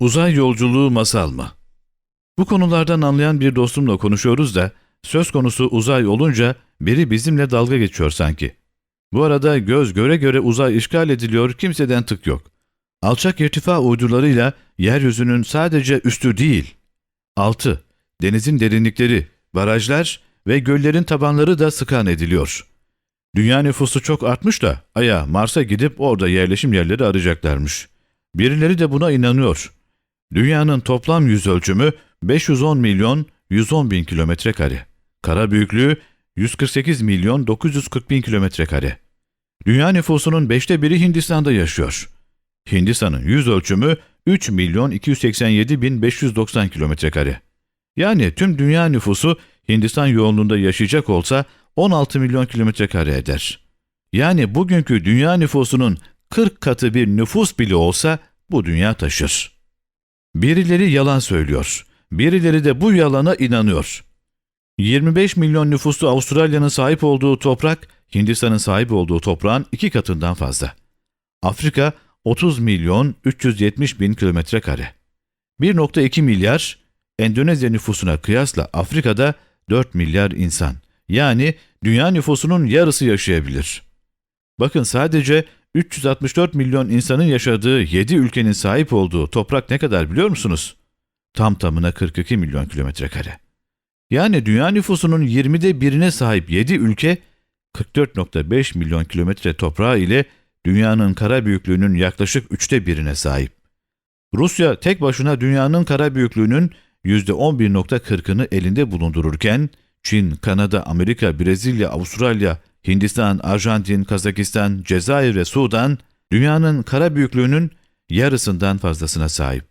Uzay yolculuğu masal mı? Bu konulardan anlayan bir dostumla konuşuyoruz da söz konusu uzay olunca biri bizimle dalga geçiyor sanki. Bu arada göz göre göre uzay işgal ediliyor, kimseden tık yok. Alçak irtifa uydularıyla yeryüzünün sadece üstü değil, altı, denizin derinlikleri, barajlar ve göllerin tabanları da sıkan ediliyor. Dünya nüfusu çok artmış da Ay'a, Mars'a gidip orada yerleşim yerleri arayacaklarmış. Birileri de buna inanıyor. Dünyanın toplam yüz ölçümü 510 milyon 110 bin kilometre kare. Kara büyüklüğü 148 milyon 940 bin kilometre kare. Dünya nüfusunun beşte biri Hindistan'da yaşıyor. Hindistan'ın yüz ölçümü 3 milyon 287 bin 590 kilometre kare. Yani tüm dünya nüfusu Hindistan yoğunluğunda yaşayacak olsa 16 milyon kilometre kare eder. Yani bugünkü dünya nüfusunun 40 katı bir nüfus bile olsa bu dünya taşır. Birileri yalan söylüyor. Birileri de bu yalana inanıyor. 25 milyon nüfuslu Avustralya'nın sahip olduğu toprak, Hindistan'ın sahip olduğu toprağın iki katından fazla. Afrika 30 milyon 370 bin kilometre kare. 1.2 milyar, Endonezya nüfusuna kıyasla Afrika'da 4 milyar insan. Yani dünya nüfusunun yarısı yaşayabilir. Bakın sadece 364 milyon insanın yaşadığı 7 ülkenin sahip olduğu toprak ne kadar biliyor musunuz? Tam tamına 42 milyon kilometre kare. Yani dünya nüfusunun 20'de birine sahip 7 ülke 44.5 milyon kilometre toprağı ile dünyanın kara büyüklüğünün yaklaşık üçte birine sahip. Rusya tek başına dünyanın kara büyüklüğünün %11.40'ını elinde bulundururken Çin, Kanada, Amerika, Brezilya, Avustralya, Hindistan, Arjantin, Kazakistan, Cezayir ve Sudan dünyanın kara büyüklüğünün yarısından fazlasına sahip.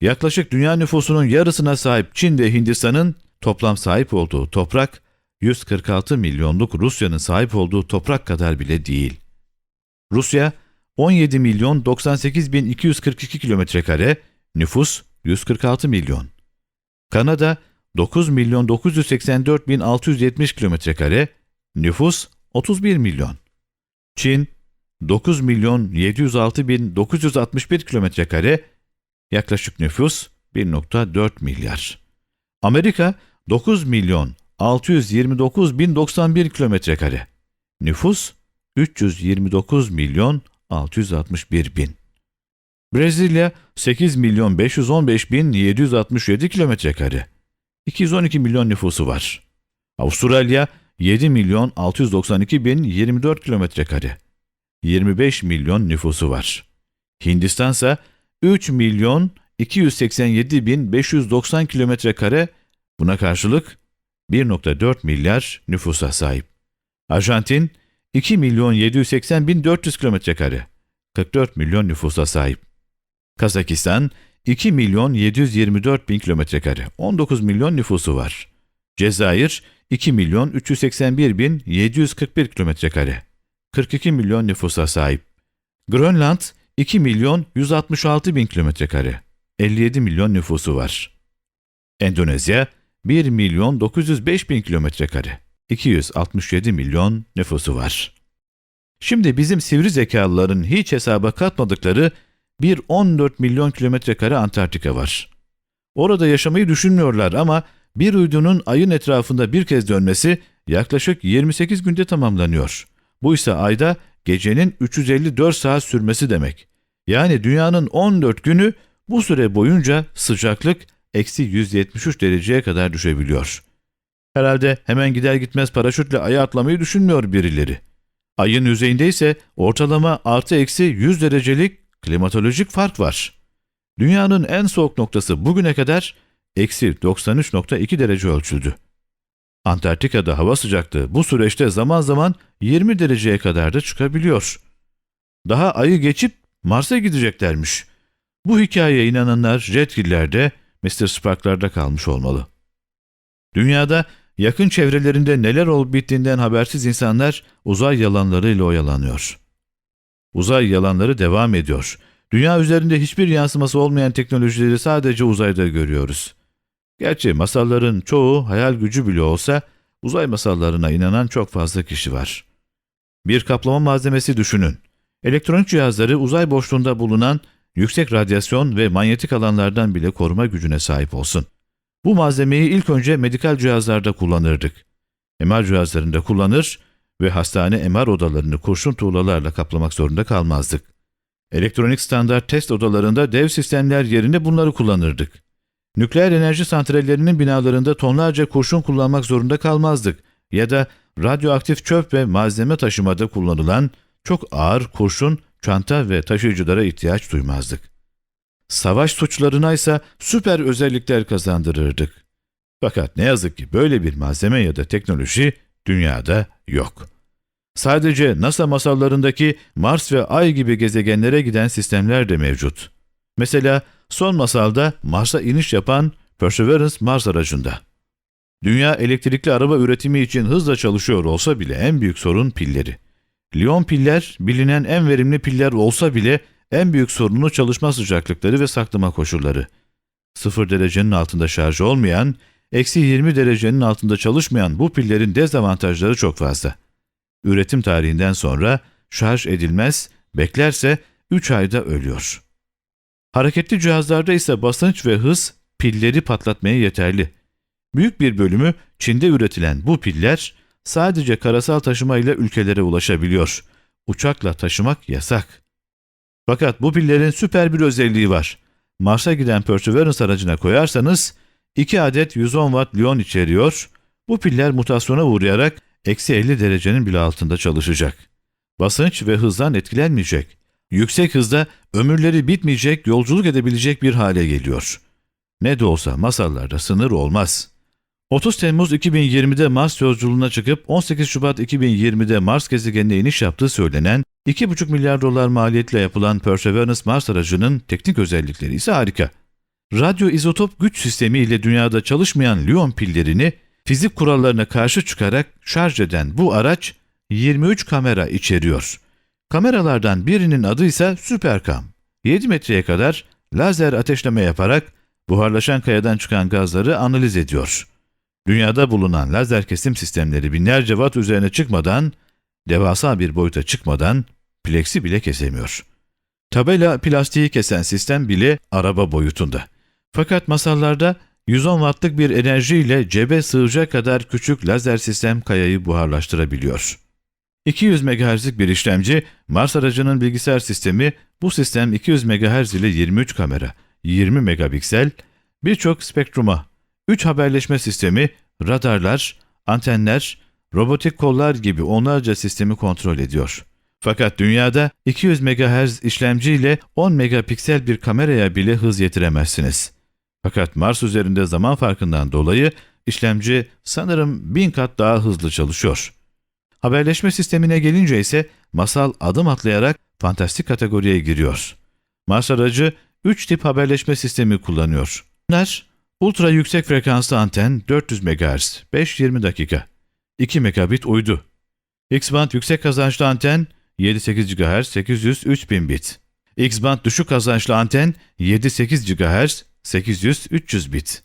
Yaklaşık dünya nüfusunun yarısına sahip Çin ve Hindistan'ın toplam sahip olduğu toprak 146 milyonluk Rusya'nın sahip olduğu toprak kadar bile değil. Rusya 17 milyon 98 bin 242 kilometre kare, nüfus 146 milyon. Kanada 9 milyon 984 bin 670 kilometre kare, nüfus 31 milyon. Çin 9 milyon 706 bin 961 kilometre kare, yaklaşık nüfus 1.4 milyar. Amerika 9 milyon 629 bin 91 kilometre kare, nüfus 329 milyon 661 bin. Brezilya 8 milyon 515 bin 767 kilometre kare. 212 milyon nüfusu var. Avustralya 7 milyon 692 bin 24 kilometre kare. 25 milyon nüfusu var. Hindistan ise 3 milyon 287 bin 590 kilometre kare buna karşılık 1.4 milyar nüfusa sahip. Arjantin 2 milyon 780 bin 400 kilometre kare 44 milyon nüfusa sahip. Kazakistan 2 milyon 724 bin kilometre kare 19 milyon nüfusu var. Cezayir 2 milyon 381 bin 741 kilometre kare 42 milyon nüfusa sahip. Grönland 2 milyon 166 bin kilometre kare 57 milyon nüfusu var. Endonezya 1 milyon 905 bin kilometre kare 267 milyon nüfusu var. Şimdi bizim sivri zekalıların hiç hesaba katmadıkları bir 14 milyon kilometre kare Antarktika var. Orada yaşamayı düşünmüyorlar ama bir uydunun ayın etrafında bir kez dönmesi yaklaşık 28 günde tamamlanıyor. Bu ise ayda gecenin 354 saat sürmesi demek. Yani dünyanın 14 günü bu süre boyunca sıcaklık eksi 173 dereceye kadar düşebiliyor. Herhalde hemen gider gitmez paraşütle aya atlamayı düşünmüyor birileri. Ayın yüzeyinde ise ortalama artı eksi 100 derecelik klimatolojik fark var. Dünyanın en soğuk noktası bugüne kadar eksi 93.2 derece ölçüldü. Antarktika'da hava sıcaklığı bu süreçte zaman zaman 20 dereceye kadar da çıkabiliyor. Daha ayı geçip Mars'a gideceklermiş. Bu hikayeye inananlar Jetgiller'de, Mr. Spark'larda kalmış olmalı. Dünyada yakın çevrelerinde neler olup bittiğinden habersiz insanlar uzay yalanlarıyla oyalanıyor. Uzay yalanları devam ediyor. Dünya üzerinde hiçbir yansıması olmayan teknolojileri sadece uzayda görüyoruz. Gerçi masalların çoğu hayal gücü bile olsa uzay masallarına inanan çok fazla kişi var. Bir kaplama malzemesi düşünün. Elektronik cihazları uzay boşluğunda bulunan yüksek radyasyon ve manyetik alanlardan bile koruma gücüne sahip olsun. Bu malzemeyi ilk önce medikal cihazlarda kullanırdık. MR cihazlarında kullanır ve hastane MR odalarını kurşun tuğlalarla kaplamak zorunda kalmazdık. Elektronik standart test odalarında dev sistemler yerine bunları kullanırdık. Nükleer enerji santrallerinin binalarında tonlarca kurşun kullanmak zorunda kalmazdık ya da radyoaktif çöp ve malzeme taşımada kullanılan çok ağır kurşun, çanta ve taşıyıcılara ihtiyaç duymazdık. Savaş suçlarına ise süper özellikler kazandırırdık. Fakat ne yazık ki böyle bir malzeme ya da teknoloji dünyada yok. Sadece NASA masallarındaki Mars ve Ay gibi gezegenlere giden sistemler de mevcut. Mesela son masalda Mars'a iniş yapan Perseverance Mars aracında. Dünya elektrikli araba üretimi için hızla çalışıyor olsa bile en büyük sorun pilleri. Liyon piller bilinen en verimli piller olsa bile en büyük sorunu çalışma sıcaklıkları ve saklama koşulları. 0 derecenin altında şarj olmayan, eksi 20 derecenin altında çalışmayan bu pillerin dezavantajları çok fazla. Üretim tarihinden sonra şarj edilmez, beklerse 3 ayda ölüyor. Hareketli cihazlarda ise basınç ve hız pilleri patlatmaya yeterli. Büyük bir bölümü Çin'de üretilen bu piller sadece karasal taşımayla ülkelere ulaşabiliyor. Uçakla taşımak yasak. Fakat bu pillerin süper bir özelliği var. Mars'a giden Perseverance aracına koyarsanız 2 adet 110 watt liyon içeriyor. Bu piller mutasyona uğrayarak eksi 50 derecenin bile altında çalışacak. Basınç ve hızdan etkilenmeyecek. Yüksek hızda ömürleri bitmeyecek, yolculuk edebilecek bir hale geliyor. Ne de olsa masallarda sınır olmaz. 30 Temmuz 2020'de Mars yolculuğuna çıkıp 18 Şubat 2020'de Mars gezegenine iniş yaptığı söylenen 2,5 milyar dolar maliyetle yapılan Perseverance Mars aracının teknik özellikleri ise harika. Radyo izotop güç sistemi ile dünyada çalışmayan liyon pillerini fizik kurallarına karşı çıkarak şarj eden bu araç 23 kamera içeriyor. Kameralardan birinin adı ise Supercam. 7 metreye kadar lazer ateşleme yaparak buharlaşan kayadan çıkan gazları analiz ediyor. Dünyada bulunan lazer kesim sistemleri binlerce watt üzerine çıkmadan, devasa bir boyuta çıkmadan pleksi bile kesemiyor. Tabela plastiği kesen sistem bile araba boyutunda. Fakat masallarda 110 wattlık bir enerjiyle cebe sığacak kadar küçük lazer sistem kayayı buharlaştırabiliyor. 200 MHz'lik bir işlemci, Mars aracının bilgisayar sistemi, bu sistem 200 MHz ile 23 kamera, 20 megapiksel, birçok spektruma, 3 haberleşme sistemi, radarlar, antenler, robotik kollar gibi onlarca sistemi kontrol ediyor. Fakat dünyada 200 MHz işlemci ile 10 megapiksel bir kameraya bile hız yetiremezsiniz. Fakat Mars üzerinde zaman farkından dolayı işlemci sanırım bin kat daha hızlı çalışıyor. Haberleşme sistemine gelince ise masal adım atlayarak fantastik kategoriye giriyor. Mars aracı 3 tip haberleşme sistemi kullanıyor. Bunlar ultra yüksek frekanslı anten 400 MHz 5-20 dakika, 2 megabit uydu. X-band yüksek kazançlı anten 7-8 GHz 800-3000 bit. X-band düşük kazançlı anten 7-8 GHz 800-300 bit.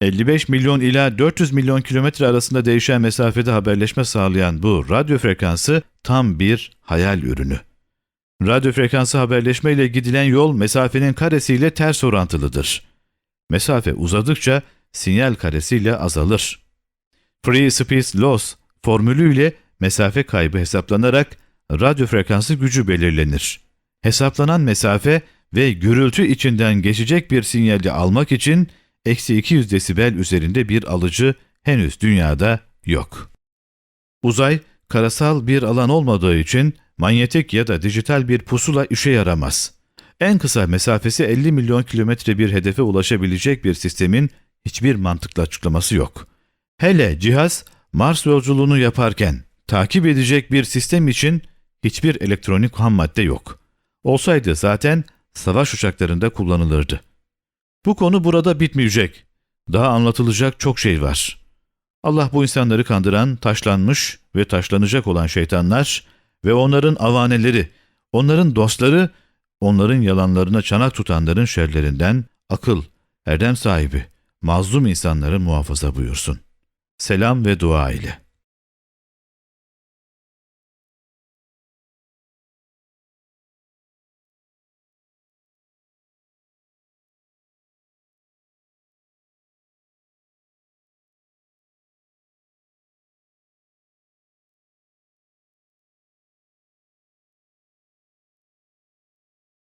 55 milyon ila 400 milyon kilometre arasında değişen mesafede haberleşme sağlayan bu radyo frekansı tam bir hayal ürünü. Radyo frekansı haberleşme ile gidilen yol mesafenin karesiyle ters orantılıdır. Mesafe uzadıkça sinyal karesiyle azalır. Free Space Loss formülüyle mesafe kaybı hesaplanarak radyo frekansı gücü belirlenir. Hesaplanan mesafe ve gürültü içinden geçecek bir sinyali almak için eksi 200 desibel üzerinde bir alıcı henüz dünyada yok. Uzay, karasal bir alan olmadığı için manyetik ya da dijital bir pusula işe yaramaz. En kısa mesafesi 50 milyon kilometre bir hedefe ulaşabilecek bir sistemin hiçbir mantıklı açıklaması yok. Hele cihaz Mars yolculuğunu yaparken takip edecek bir sistem için hiçbir elektronik ham madde yok. Olsaydı zaten savaş uçaklarında kullanılırdı. Bu konu burada bitmeyecek. Daha anlatılacak çok şey var. Allah bu insanları kandıran, taşlanmış ve taşlanacak olan şeytanlar ve onların avaneleri, onların dostları, onların yalanlarına çanak tutanların şerlerinden akıl, erdem sahibi, mazlum insanları muhafaza buyursun. Selam ve dua ile.